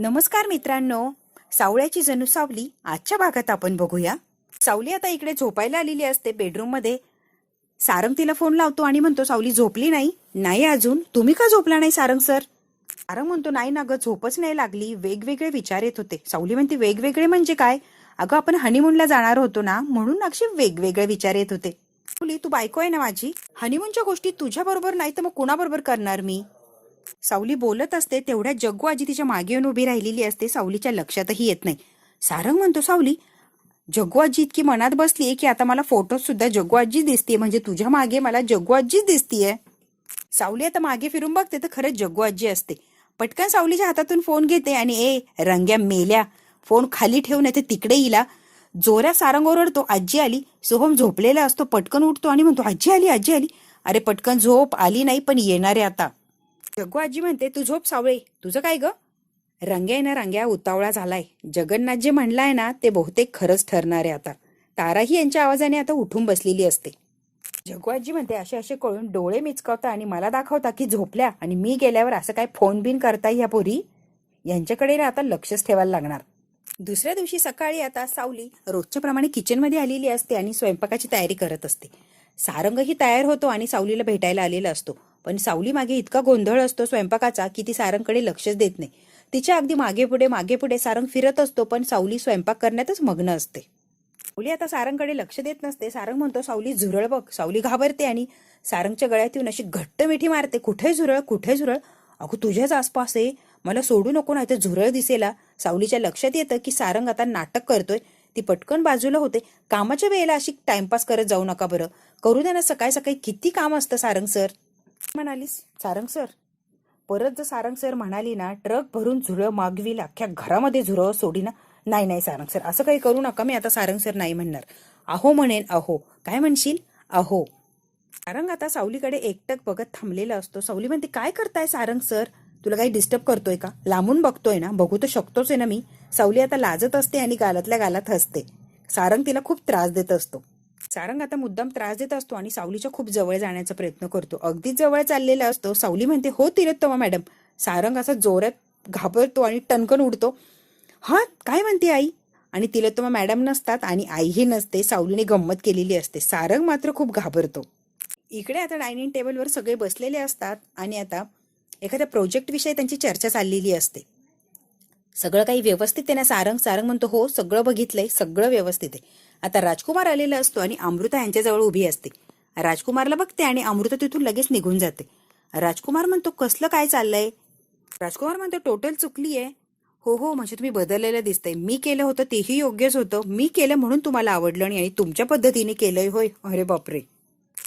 नमस्कार मित्रांनो. सावळ्याची जणू सावली आजच्या भागात आपण बघूया. सावली आता इकडे झोपायला आलेली असते बेडरूममध्ये सारंग तिला फोन लावतो आणि म्हणतो सावली झोपली नाही? नाही अजून. तुम्ही का झोपला नाही सारंग सर? सारंग म्हणतो नाही ना गं झोपच नाही लागली. वेगवेगळे विचार येत होते. सावली म्हणते वेगवेगळे म्हणजे काय? अगं आपण हनीमूनला जाणार होतो ना म्हणून अक्षय वेगवेगळे विचार येत होते. सावली तू बायको आहे ना माझी? हनीमूनच्या गोष्टी तुझ्या बरोबर नाही तर मग कोणाबरोबर करणार मी? सावली बोलत असते तेवढ्या जग्गू आजी तिच्यामागे येऊन उभी राहिलेली असते सावलीच्या लक्षातही येत नाही. सारंग म्हणतो सावली जग्गू आजी इतकी मनात बसलीये की आता मला फोटोत सुद्धा जग्गू आजीच दिसतीये म्हणजे तुझ्या मागे मला जग्गू आजीच दिसतीये. सावली आता मागे फिरून बघते तर खरंच जग्गू आजी असते. पटकन सावलीच्या हातातून फोन घेते आणि ए रंग्या मेल्या फोन खाली ठेवून येते तिकडे इला. जोऱ्या सारंग ओरडतो आजी आली. सोहम झोपलेला असतो पटकन उठतो आणि म्हणतो आजी आली आजी आली. अरे पटकन झोप आली नाही पण येणारे आता. जग्गू आजी म्हणते तू झोप सावळे तुझं काय ग? रंग्या ना रंग्या उतावळा झालाय. जगन्नाथ जे म्हणलाय ना ते बहुतेक खरंच ठरणार आहे आता. ताराही यांच्या आवाजाने आता उठून बसलेली असते. जगवाजी म्हणते असे असे कळून डोळे मिचकावता आणि मला दाखवता की झोपल्या आणि मी गेल्यावर असं काय फोन बिन करता ह्या पोरी? यांच्याकडे ना आता लक्षच ठेवायला लागणार. दुसऱ्या दिवशी सकाळी आता सावली रोजच्या प्रमाणे किचनमध्ये आलेली असते आणि स्वयंपाकाची तयारी करत असते. सारंगही तयार होतो आणि सावलीला भेटायला आलेला असतो. पण सावली मागे इतका गोंधळ असतो स्वयंपाकाचा की ती सारंगकडे लक्षच देत नाही. तिच्या अगदी मागे पुढे मागे पुढे सारंग फिरत असतो पण सावली स्वयंपाक करण्यातच मग्न असते. सावली आता सारंगकडे लक्ष देत नसते. सारंग म्हणतो सावली झुरळ बघ. सावली घाबरते आणि सारंगच्या गळ्यात येऊन अशी घट्ट मिठी मारते. कुठे झुरळ? कुठे झुरळ? अगो तुझ्याच आसपास आहे. मला सोडू नको नाही तर झुरळ दिसेला. सावलीच्या लक्षात येतं की सारंग आता नाटक करतोय. ती पटकन बाजूला होते. कामाच्या वेळेला अशी टाइमपास करत जाऊ नका बरं. करू द्या ना. सकाळी सकाळी किती काम असतं सारंग सर? म्हणालीस? सारंग सर. परत जर सारंग सर म्हणाली ना ट्रक भरून झुरळ मागवील अख्ख्या घरामध्ये झुरळ सोडी ना. नाही नाही सारंग सर असं काही करू नका मी आता सारंग सर नाही म्हणणार. अहो म्हणेन अहो. काय म्हणशील? अहो. सारंग आता सावलीकडे एकटक बघत थांबलेला असतो. सावली म्हणते काय करताय सारंग सर? तुला काही डिस्टर्ब करतोय का? लांबून बघतोय ना. बघू तर शकतोच आहे ना मी. सावली आता लाजत असते आणि गालातल्या गालात हसते. सारंग तिला खूप त्रास देत असतो. सारंग आता मुद्दाम त्रास देत असतो आणि सावलीच्या खूप जवळ जाण्याचा प्रयत्न करतो. अगदीच जवळ चाललेला असतो. सावली म्हणते हो तिलोत्तमा मॅडम. सारंग असा जोरात घाबरतो आणि टणकन उडतो. हा काय म्हणते आई? आणि तिलोत्तमा मॅडम नसतात आणि आईही नसते. सावलीने गंमत केलेली असते. सारंग मात्र खूप घाबरतो. इकडे आता डायनिंग टेबलवर सगळे बसलेले असतात आणि आता एखाद्या प्रोजेक्ट विषयी त्यांची चर्चा चाललेली असते. सगळं काही व्यवस्थित आहे ना? सारंग सारंग म्हणतो हो सगळं बघितलंय सगळं व्यवस्थित आहे. आता राजकुमार आलेला असतो आणि अमृता यांच्याजवळ उभी असते. राजकुमारला बघते आणि अमृता तिथून लगेच निघून जाते. राजकुमार म्हणतो कसलं काय चाललंय? राजकुमार म्हणतो टोटल चुकली आहे. हो हो म्हणजे तुम्ही बदललेलं दिसतंय. मी केलं होतं तेही योग्यच होतं. मी केलं म्हणून तुम्हाला आवडलं नाही आणि तुमच्या पद्धतीने केलंय होय. अरे बापरे.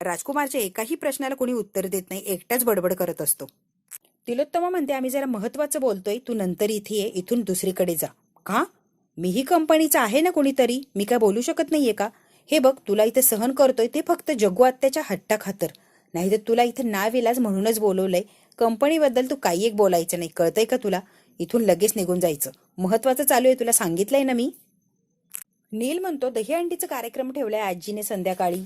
राजकुमारच्या एकाही प्रश्नाला कोणी उत्तर देत नाही. एकटाच बडबड करत असतो. तिलोत्तमा म्हणते आम्ही जरा महत्वाचं बोलतोय तू नंतर इथे ये इथून दुसरीकडे जा. का? मीही कंपनीचा आहे ना कोणीतरी? मी काय बोलू शकत नाहीये का? हे बघ तुला इथे सहन करतोय ते फक्त जग्गू आत्याच्या हट्टा खातर नाही तर तुला इथे नाव इलाज म्हणूनच बोलवलंय. कंपनीबद्दल तू काही एक बोलायचं नाही कळतंय का तुला? इथून लगेच निघून जायचं. महत्वाचं चालू आहे तुला सांगितलंय ना मी? नील म्हणतो दहीहंडीचा कार्यक्रम ठेवलाय आजीने संध्याकाळी.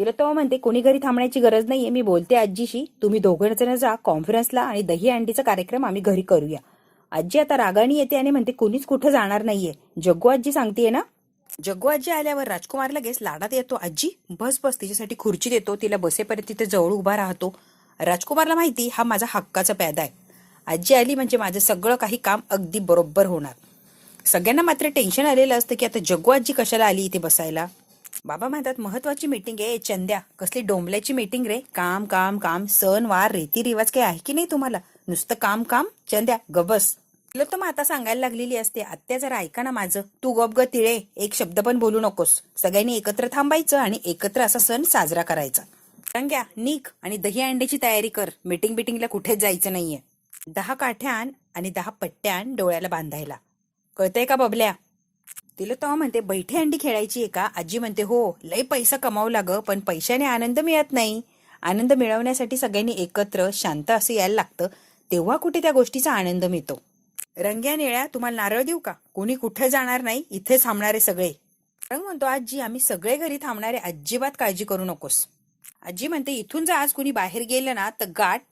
तिला तो म्हणते कोणी घरी थांबण्याची गरज नाहीये मी बोलते आजीशी. तुम्ही दोघं जण जा कॉन्फरन्सला आणि दही अंडीचा कार्यक्रम आम्ही घरी करूया. आजी आता रागाणी येते आणि म्हणते कोणीच कुठं जाणार नाहीये. जग्गू आजी सांगतेय ना? जग्गू आजी आल्यावर राजकुमार लगेच लाडात येतो. आजी बस बस तिच्यासाठी खुर्ची देतो. तिला बसेपर्यंत तिथे जवळ उभा राहतो. राजकुमारला माहिती हा माझा हक्काचा प्यादा आहे. आजी आली म्हणजे माझं सगळं काही काम अगदी बरोबर होणार. सगळ्यांना मात्र टेन्शन आलेलं असतं की आता जग्गू आजी कशाला आली इथे बसायला? बाबा म्हणतात महत्वाची मीटिंग आहे चंद्या. कसली डोंबल्याची मीटिंग रे. काम काम काम. सण वार रीती रिवाज काही आहे की नाही तुम्हाला? नुसतं काम काम. चंद्या गबस. तुला तर आता सांगायला लागलेली असते. आत्या जरा ऐका ना माझं. तू गप ग तिळे. एक शब्द पण बोलू नकोस. सगळ्यांनी एकत्र थांबायचं आणि एकत्र असा सण साजरा करायचा. रंग्या निक आणि दही अंड्याची तयारी कर. मीटिंग बिटिंगला कुठेच जायचं नाहीये. दहा काठ्यान आणि दहा पट्ट्यान डोळ्याला बांधायला. कळतंय का बबल्या? तिला तेव्हा म्हणते बैठे अंडी खेळायची आहे का? आजी म्हणते हो लय पैसा कमावला ग पण पैशाने आनंद मिळत नाही. आनंद मिळवण्यासाठी सगळ्यांनी एकत्र शांत असं यायला लागतं. तेव्हा कुठे त्या गोष्टीचा आनंद मिळतो? रंग्या निळ्या तुम्हाला नारळ देऊ का? कोणी कुठे जाणार नाही इथे थांबणारे सगळे. रंग म्हणतो आजी आम्ही सगळे घरी थांबणारे अजिबात काळजी करू नकोस. आजी म्हणते इथून जर आज कुणी बाहेर गेलं ना तर गाठ.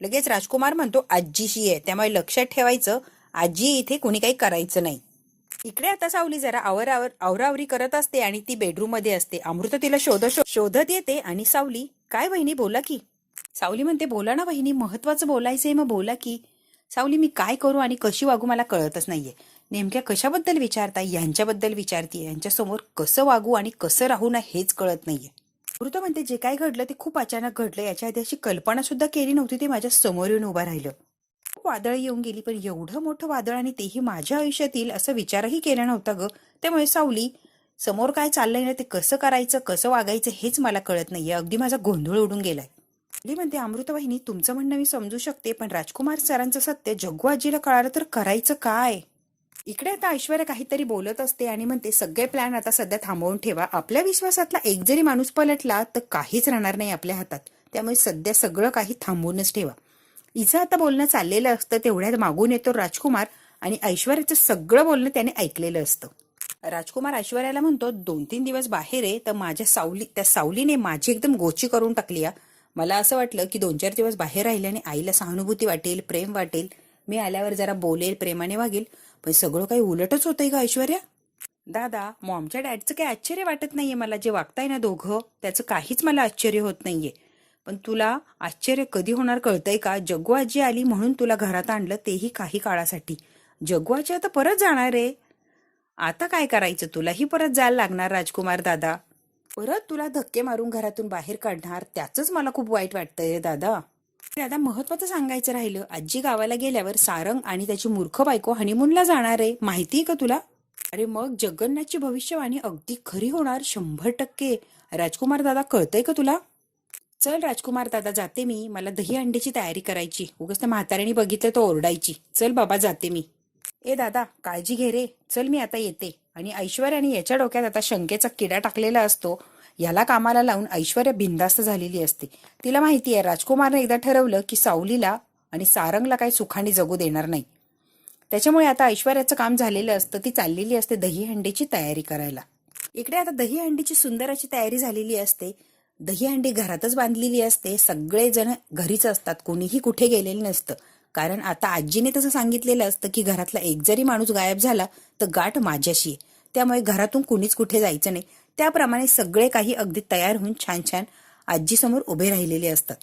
लगेच राजकुमार म्हणतो आजीशी आहे त्यामुळे लक्षात ठेवायचं आजी इथे कुणी काही करायचं नाही. इकडे आता सावली जरा आवरावर आवरावरी करत असते आणि ती बेडरूममध्ये असते. अमृत तिला शोध शोधत येते आणि सावली काय बहिणी बोला की. सावली म्हणते बोला ना वहिनी महत्वाचं बोलायचंय मग बोला की. सावली मी काय करू आणि कशी वागू मला कळतच नाहीये. नेमक्या कशाबद्दल विचारताय? यांच्याबद्दल विचारते यांच्यासमोर कसं वागू आणि कसं राहू ना हेच कळत नाहीये. अमृत म्हणते जे काय घडलं ते खूप अचानक घडलं. याच्या आधी अशी कल्पना सुद्धा केली नव्हती. ते माझ्यासमोर येऊन उभं राहिलं. खूप वादळ येऊन गेली पण एवढं मोठं वादळ आणि तेही माझ्या आयुष्यात येईल असं विचारही केला नव्हता ग. त्यामुळे सावली समोर काय चाललंय ना ते कसं करायचं कसं वागायचं हेच मला कळत नाहीये. अगदी माझा गोंधळ उडून गेलाय. मी म्हणते अमृतवाहिनी तुमचं म्हणणं मी समजू शकते पण राजकुमार सरांचं सत्य जग्गू आजीला कळालं तर करायचं काय? इकडे आता ऐश्वर्या काहीतरी बोलत असते आणि म्हणते सगळे प्लॅन आता सध्या थांबवून ठेवा. आपल्या विश्वासातला एक जरी माणूस पलटला तर काहीच राहणार नाही आपल्या हातात. त्यामुळे सध्या सगळं काही थांबवूनच ठेवा. हिचं आता बोलणं चाललेलं असतं तेवढ्यात मागून येतो राजकुमार आणि ऐश्वर्याचं सगळं बोलणं त्याने ऐकलेलं असतं. राजकुमार ऐश्वर्याला म्हणतो दोन तीन दिवस बाहेर आहे तर माझ्या सावली त्या सावलीने माझी एकदम गोची करून टाकली हा. मला असं वाटलं की दोन चार दिवस बाहेर राहिल्याने आईला सहानुभूती वाटेल प्रेम वाटेल. मी आल्यावर जरा बोलेल प्रेमाने वागेल. पण सगळं काही उलटच होतंय का ऐश्वर्या. दादा मॉमच्या डॅडचं काही आश्चर्य वाटत नाहीये मला जे वागताय ना दोघं त्याचं काहीच मला आश्चर्य होत नाहीये. पण तुला आश्चर्य कधी होणार कळतंय का? जग्गू आजी आली म्हणून तुला घरात आणलं तेही काही काळासाठी. जग्गू आजी आता परत जाणार आहे. आता काय करायचं? तुलाही परत जायला लागणार राजकुमार दादा. परत तुला धक्के मारून घरातून बाहेर काढणार? त्याचंच मला खूप वाईट वाटतंय दादा. दादा महत्वाचं सांगायचं राहिलं. आजी गावाला गेल्यावर सारंग आणि त्याची मूर्ख बायको हनीमूनला जाणार आहे. माहितीये का तुला? अरे मग जगन्नाथची भविष्यवाणी अगदी खरी होणार शंभर टक्के. राजकुमार दादा कळतंय का तुला? चल राजकुमार दादा जाते मी. मला दही अंड्याची तयारी करायची. उगाच त्या म्हाताऱ्याने बघितलं तर ओरडायची. चल बाबा जाते मी. ए दादा काळजी घे रे. चल मी आता येते. आणि ऐश्वर्याने याच्या डोक्यात आता शंकेचा किडा टाकलेला असतो. याला कामाला लावून ऐश्वर्या बिंदास्त झालेली असते. तिला माहिती आहे राजकुमारने एकदा ठरवलं की सावलीला आणि सारंगला काही सुखाने जगू देणार नाही. त्याच्यामुळे आता ऐश्वर्याचं काम झालेलं असतं. ती चाललेली असते दही हंडीची तयारी करायला. इकडे आता दही हंडीची सुंदर अशी तयारी झालेली असते. दही अंडी घरातच बांधलेली असते. सगळेजण घरीच असतात. कोणीही कुठे गेलेलं नसतं. कारण आता आजीने तसं सांगितलेलं असतं की घरातला एक जरी माणूस गायब झाला तर गाठ माझ्याशी आहे. त्यामुळे घरातून कुणीच कुठे जायचं नाही. त्याप्रमाणे सगळे काही अगदी तयार होऊन छान छान आजीसमोर उभे राहिलेले असतात.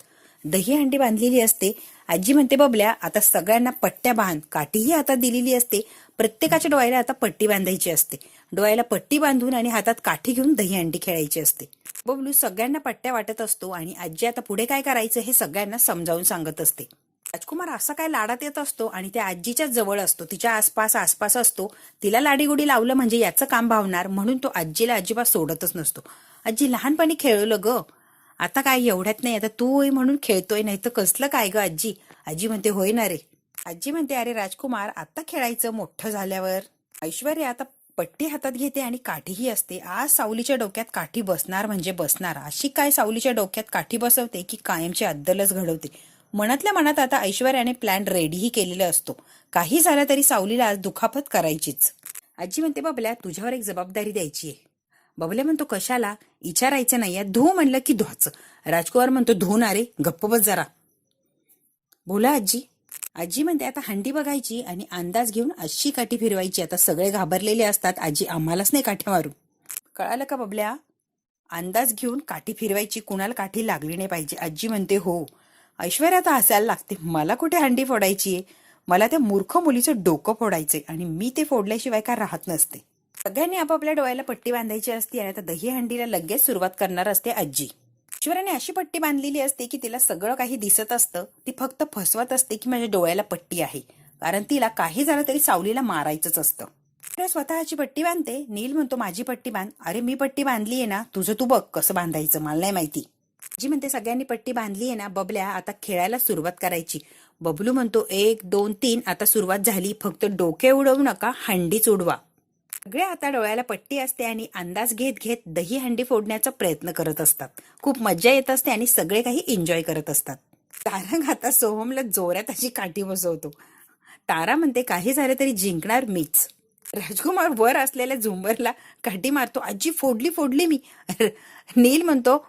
दही हंडी बांधलेली असते. आजी म्हणते बबल्या आता सगळ्यांना पट्ट्या बांध. काठीही हातात दिलेली असते. प्रत्येकाच्या डोळ्याला आता पट्टी बांधायची असते. डोळ्याला पट्टी बांधून आणि हातात काठी घेऊन दही हंडी खेळायची असते. बबलू सगळ्यांना पट्ट्या वाटत असतो आणि आजी आता पुढे काय करायचं हे सगळ्यांना समजावून सांगत असते. राजकुमार असा काय लाडात येत असतो आणि त्या आजीच्या जवळ असतो तिच्या आसपास आसपास असतो तिला लाडीगुडी लावलं म्हणजे याचं काम भावणार म्हणून तो आजीला अजिबात सोडतच नसतो. आजी लहानपणी खेळलं ग. आता काय एवढ्यात नाही आता तू म्हणून खेळतोय नाही तर कसलं काय ग आजी? आजी म्हणते होय ना रे. आजी म्हणते अरे राजकुमार आता खेळायचं मोठं झाल्यावर? ऐश्वर्या आता पट्टी हातात घेते आणि काठीही असते. आज सावलीच्या डोक्यात काठी बसणार म्हणजे बसणार. अशी काय सावलीच्या डोक्यात काठी बसवते की कायमची अद्दलच घडवते? मनातल्या मनात आता ऐश्वर्याने प्लॅन रेडीही केलेला असतो. काही झालं तरी सावलीला आज दुखापत करायचीच. आजी म्हणते बाबल्या तुझ्यावर एक जबाबदारी द्यायची आहे. बबल्या म्हणतो कशाला? विचारायचं नाही धू म्हणलं की धुवाचं. राजकुमार म्हणतो धुवणारे गप्प बस जरा. बोला आजी. आजी म्हणते आता हंडी बघायची आणि अंदाज घेऊन अशी काठी फिरवायची. आता सगळे घाबरलेले असतात. आजी आम्हालाच नाही काठी मारू. कळालं का बबल्या? अंदाज घेऊन काठी फिरवायची कुणाला काठी लागली नाही पाहिजे. आजी म्हणते हो. ऐश्वर्या आता हसायला लागते. मला कुठे हंडी फोडायची? आहे मला त्या मूर्ख मुलीचं डोकं फोडायचंय आणि मी ते फोडल्याशिवाय काय राहत नसते. सगळ्यांनी आपापल्या डोळ्याला पट्टी बांधायची असते आणि आता दही हंडीला लगेच सुरुवात करणार असते आजी. ईश्वराने अशी पट्टी बांधलेली असते की तिला सगळं काही दिसत असतं. ती फक्त फसवत असते की माझ्या डोळ्याला पट्टी आहे. कारण तिला काही झालं तरी सावलीला मारायचंच असतं. तर स्वतःची पट्टी बांधते. नील म्हणतो माझी पट्टी बांध. अरे मी पट्टी बांधली आहे ना. तुझं तू बघ कसं बांधायचं. मला नाही माहिती. जी म्हणते सगळ्यांनी पट्टी बांधली आहे ना बबल्या आता खेळायला सुरुवात करायची. बबलू म्हणतो एक दोन तीन आता सुरुवात झाली. फक्त डोके उडवू नका हंडीच उडवा. सगळे आता डोळ्याला पट्टी असते आणि अंदाज घेत घेत दही हंडी फोडण्याचा प्रयत्न करत असतात. खूप मज्जा येत असते आणि सगळे काही एन्जॉय करत असतात. तारंग आता सोहमला जोरात अशी काठी बसवतो. तारा म्हणते काही झालं तरी जिंकणार मीच. राजकुमार वर असलेल्या झुंबरला काठी मारतो आजी फोडली फोडली मी. नील म्हणतो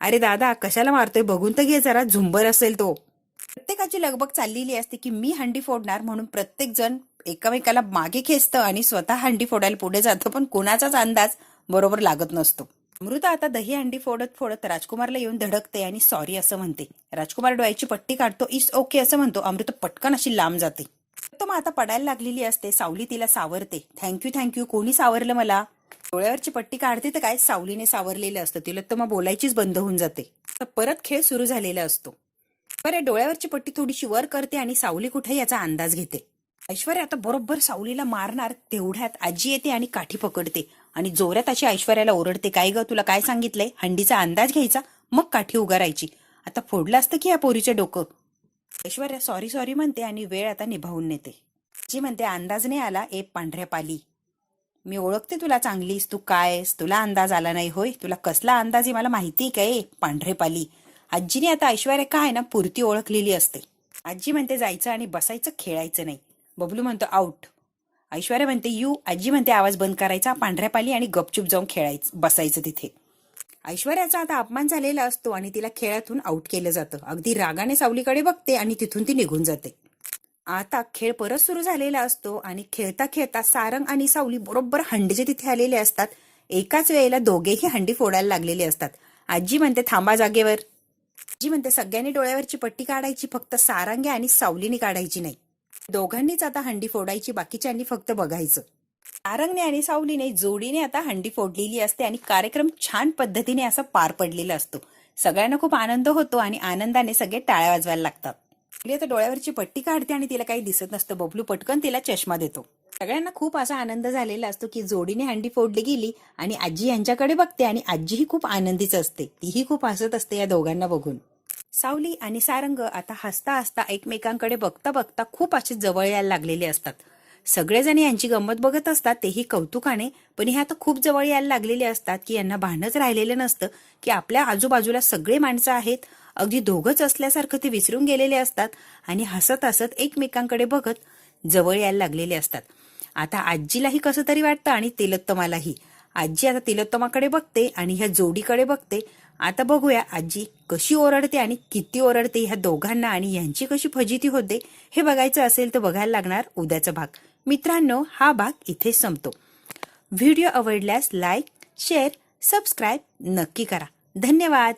अरे दादा कशाला मारतोय? बघून तर घे जरा झुंबर असेल तो. प्रत्येकाची लगबग चाललेली असते की मी हंडी फोडणार म्हणून प्रत्येक जण एकमेकाला मागे खेचतं आणि स्वतः हंडी फोडायला पुढे जातं पण कोणाचाच अंदाज बरोबर लागत नसतो. अमृता आता दही हंडी फोडत फोडत राजकुमारला येऊन धडकते आणि सॉरी असं म्हणते. राजकुमार डोळ्याची पट्टी काढतो इस ओके असं म्हणतो. अमृता पटकन अशी लांब जाते. तो मग आता पडायला लागलेली असते सावली तिला सावरते. थँक्यू थँक्यू कोणी सावरलं मला? डोळ्यावरची पट्टी काढते तर काय सावलीने सावरलेलं असतं तिला तर मग बोलायचीच बंद होऊन जाते. तर परत खेळ सुरू झालेला असतो. बरं डोळ्यावरची पट्टी थोडीशी वर करते आणि सावली कुठे याचा अंदाज घेते. ऐश्वर्या आता बरोबर सावलीला मारणार तेवढ्यात आजी येते आणि काठी पकडते. आणि जोरात अशी ऐश्वर्याला ओरडते काय ग तुला काय सांगितलंय? हंडीचा अंदाज घ्यायचा? मग काठी उगारायची. आता फोडलं असतं की या पोरीचं डोकं? ऐश्वर्या सॉरी सॉरी म्हणते आणि वेळ आता निभावून नेते. जी म्हणते अंदाज नाही आला ए पांढऱ्या पाली. मी ओळखते तुला चांगलीस तू काय आहेस? तुला अंदाज आला नाही होय? तुला कसला अंदाज आहे? मला माहिती काय पांढरे पाली? आजीने आता ऐश्वर्या काय ना पुरती ओळखलेली असते. आजी म्हणते जायचं आणि बसायचं खेळायचं नाही. बबलू म्हणतो आउट ऐश्वर्या म्हणते यू आजी म्हणते आवाज बंद करायचा पांढऱ्या पाली आणि गपचूप जाऊन खेळायचं बसायचं तिथे. ऐश्वर्याचा आता अपमान झालेला असतो आणि तिला खेळातून आउट केलं जातं. अगदी रागाने सावलीकडे बघते आणि तिथून ती निघून जाते. आता खेळ परत सुरू झालेला असतो आणि खेळता खेळता सारंग आणि सावली बरोबर हंडीचे तिथे आलेले असतात. एकाच वेळेला दोघेही हंडी फोडायला लागलेले असतात. आजी म्हणते थांबा जागेवर. आजी म्हणते सगळ्यांनी डोळ्यावरची पट्टी काढायची फक्त सारंगे आणि सावलीने काढायची नाही. दोघांनीच आता हंडी फोडायची बाकीच्यांनी फक्त बघायचं. सारंगने आणि सावलीने जोडीने आता हंडी फोडलेली असते आणि कार्यक्रम छान पद्धतीने असा पार पडलेला असतो. सगळ्यांना खूप आनंद होतो आणि आनंदाने सगळे टाळ्या वाजवायला लागतात. तिला आता डोळ्यावरची पट्टी काढते आणि तिला काही दिसत नसतं. बबलू पटकन तिला चष्मा देतो. सगळ्यांना खूप असा आनंद झालेला असतो की जोडीने हंडी फोडली गेली आणि आजी यांच्याकडे बघते आणि आजीही खूप आनंदीच असते. तीही खूप हसत असते या दोघांना बघून. सावली आणि सारंग आता हसता हसता एकमेकांकडे बघता बघता खूप असे जवळ यायला लागलेले असतात. सगळेजण यांची गंमत बघत असतात तेही कौतुकाने. पण हे आता खूप जवळ यायला लागलेले असतात की यांना भानच राहिलेलं नसतं की आपल्या आजूबाजूला सगळे माणसं आहेत. अगदी दोघंच असल्यासारखं ते विसरून गेलेले असतात आणि हसत हसत एकमेकांकडे बघत जवळ यायला लागलेले असतात. आता आजीलाही कसं तरी वाटतं आणि तिलोत्तमालाही. आजी आता तिलोत्तमाकडे बघते आणि ह्या जोडीकडे बघते. आता बघूया आजी कशी ओरडते आणि किती ओरडते ह्या दोघांना आणि यांची कशी फजिती होते हे बघायचं असेल तर बघायला लागणार उद्याचा भाग. मित्रांनो हा भाग इथे संपतो. व्हिडिओ आवडल्यास लाईक शेअर सबस्क्राईब नक्की करा. धन्यवाद.